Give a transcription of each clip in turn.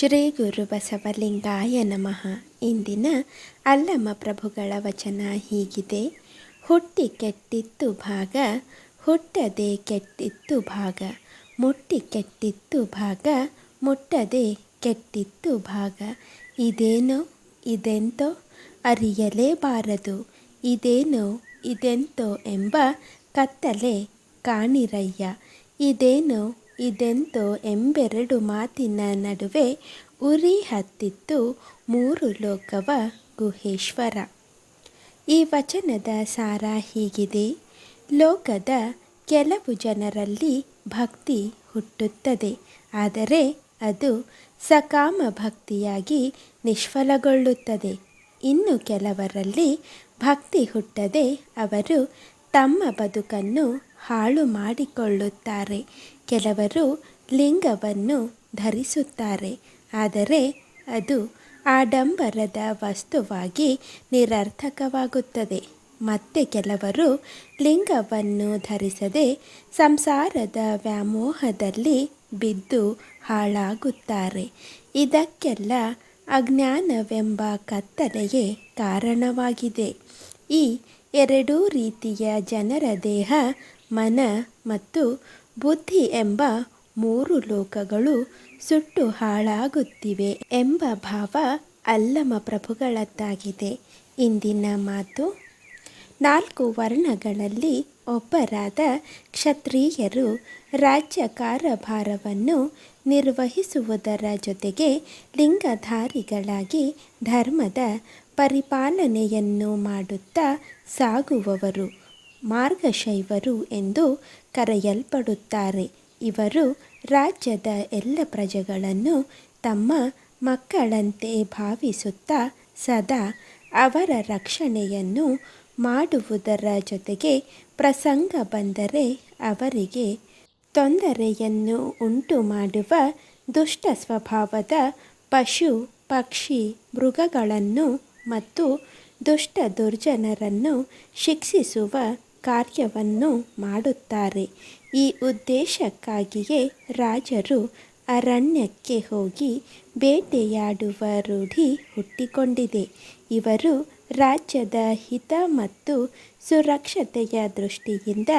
ಶ್ರೀ ಗುರು ಬಸವಲಿಂಗಾಯ ನಮಃ. ಇಂದಿನ ಅಲ್ಲಮ ಪ್ರಭುಗಳ ವಚನ ಹೀಗಿದೆ. ಹುಟ್ಟಿ ಕೆಟ್ಟಿತ್ತು ಭಾಗ, ಹುಟ್ಟದೆ ಕೆಟ್ಟಿತ್ತು ಭಾಗ. ಮುಟ್ಟಿ ಕೆಟ್ಟಿತ್ತು ಭಾಗ, ಮುಟ್ಟದೆ ಕೆಟ್ಟಿತ್ತು ಭಾಗ. ಇದೇನೋ, ಇದೆಂತೋ ಅರಿಯಲೇಬಾರದು. ಇದೇನೋ, ಇದೆಂತೋ ಎಂಬ ಕತ್ತಲೆ ಕಾಣಿರಯ್ಯ. ಇದೇನೋ ಇದೆಂತೋ ಎಂಬೆರಡು ಮಾತಿನ ನಡುವೆ ಉರಿ ಹತ್ತಿತ್ತು ಮೂರು ಲೋಕವ ಗುಹೇಶ್ವರ. ಈ ವಚನದ ಸಾರ ಹೀಗಿದೆ. ಲೋಕದ ಕೆಲವು ಜನರಲ್ಲಿ ಭಕ್ತಿ ಹುಟ್ಟುತ್ತದೆ. ಆದರೆ ಅದು ಸಕಾಮ ಭಕ್ತಿಯಾಗಿ ನಿಷ್ಫಲಗೊಳ್ಳುತ್ತದೆ. ಇನ್ನು ಕೆಲವರಲ್ಲಿ ಭಕ್ತಿ ಹುಟ್ಟದೆ ಅವರು ತಮ್ಮ ಬದುಕನ್ನು ಹಾಳು ಮಾಡಿಕೊಳ್ಳುತ್ತಾರೆ. ಕೆಲವರು ಲಿಂಗವನ್ನು ಧರಿಸುತ್ತಾರೆ. ಆದರೆ ಅದು ಆಡಂಬರದ ವಸ್ತುವಾಗಿ ನಿರರ್ಥಕವಾಗುತ್ತದೆ. ಮತ್ತೆ ಕೆಲವರು ಲಿಂಗವನ್ನು ಧರಿಸದೆ ಸಂಸಾರದ ವ್ಯಾಮೋಹದಲ್ಲಿ ಬಿದ್ದು ಹಾಳಾಗುತ್ತಾರೆ. ಇದಕ್ಕೆಲ್ಲ ಅಜ್ಞಾನವೆಂಬ ಕತ್ತಲೆಯೇ ಕಾರಣವಾಗಿದೆ. ಈ ಎರಡೂ ರೀತಿಯ ಜನರ ದೇಹ, ಮನ ಮತ್ತು ಬುದ್ಧಿ ಎಂಬ ಮೂರು ಲೋಕಗಳು ಸುಟ್ಟು ಹಾಳಾಗುತ್ತಿವೆ ಎಂಬ ಭಾವ ಅಲ್ಲಮ ಪ್ರಭುಗಳದ್ದಾಗಿದೆ. ಇಂದಿನ ಮಾತು, ನಾಲ್ಕು ವರ್ಣಗಳಲ್ಲಿ ಒಬ್ಬರಾದ ಕ್ಷತ್ರಿಯರು ರಾಜ್ಯ ಕಾರ್ಯಭಾರವನ್ನು ನಿರ್ವಹಿಸುವುದರ ಜೊತೆಗೆ ಲಿಂಗಧಾರಿಗಳಾಗಿ ಧರ್ಮದ ಪರಿಪಾಲನೆಯನ್ನು ಮಾಡುತ್ತಾ ಸಾಗುವವರು, ಮಾರ್ಗಶೈವರು ಎಂದು ಕರೆಯಲ್ಪಡುತ್ತಾರೆ. ಇವರು ರಾಜ್ಯದ ಎಲ್ಲ ಪ್ರಜೆಗಳನ್ನು ತಮ್ಮ ಮಕ್ಕಳಂತೆ ಭಾವಿಸುತ್ತಾ ಸದಾ ಅವರ ರಕ್ಷಣೆಯನ್ನು ಮಾಡುವುದರ ಜೊತೆಗೆ ಪ್ರಸಂಗ ಬಂದರೆ ಅವರಿಗೆ ತೊಂದರೆಯನ್ನು ಉಂಟು ಮಾಡುವ ದುಷ್ಟ ಸ್ವಭಾವದ ಪಶು, ಪಕ್ಷಿ, ಮೃಗಗಳನ್ನು ಮತ್ತು ದುಷ್ಟ ದುರ್ಜನರನ್ನು ಶಿಕ್ಷಿಸುವ ಕಾರ್ಯವನ್ನು ಮಾಡುತ್ತಾರೆ. ಈ ಉದ್ದೇಶಕ್ಕಾಗಿಯೇ ರಾಜರು ಅರಣ್ಯಕ್ಕೆ ಹೋಗಿ ಬೇಟೆಯಾಡುವ ರೂಢಿ ಹುಟ್ಟಿಕೊಂಡಿದೆ. ಇವರು ರಾಜ್ಯದ ಹಿತ ಮತ್ತು ಸುರಕ್ಷತೆಯ ದೃಷ್ಟಿಯಿಂದ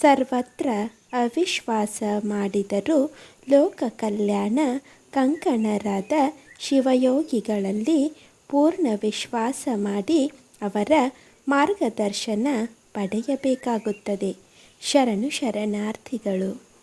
ಸರ್ವತ್ರ ಅವಿಶ್ವಾಸ ಮಾಡಿದರೂ ಲೋಕ ಕಲ್ಯಾಣ ಕಂಕಣರಾದ ಶಿವಯೋಗಿಗಳಲ್ಲಿ ಪೂರ್ಣ ವಿಶ್ವಾಸ ಮಾಡಿ ಅವರ ಮಾರ್ಗದರ್ಶನ ಪಡೆಯಬೇಕಾಗುತ್ತದೆ. ಶರಣು ಶರಣಾರ್ಥಿಗಳು.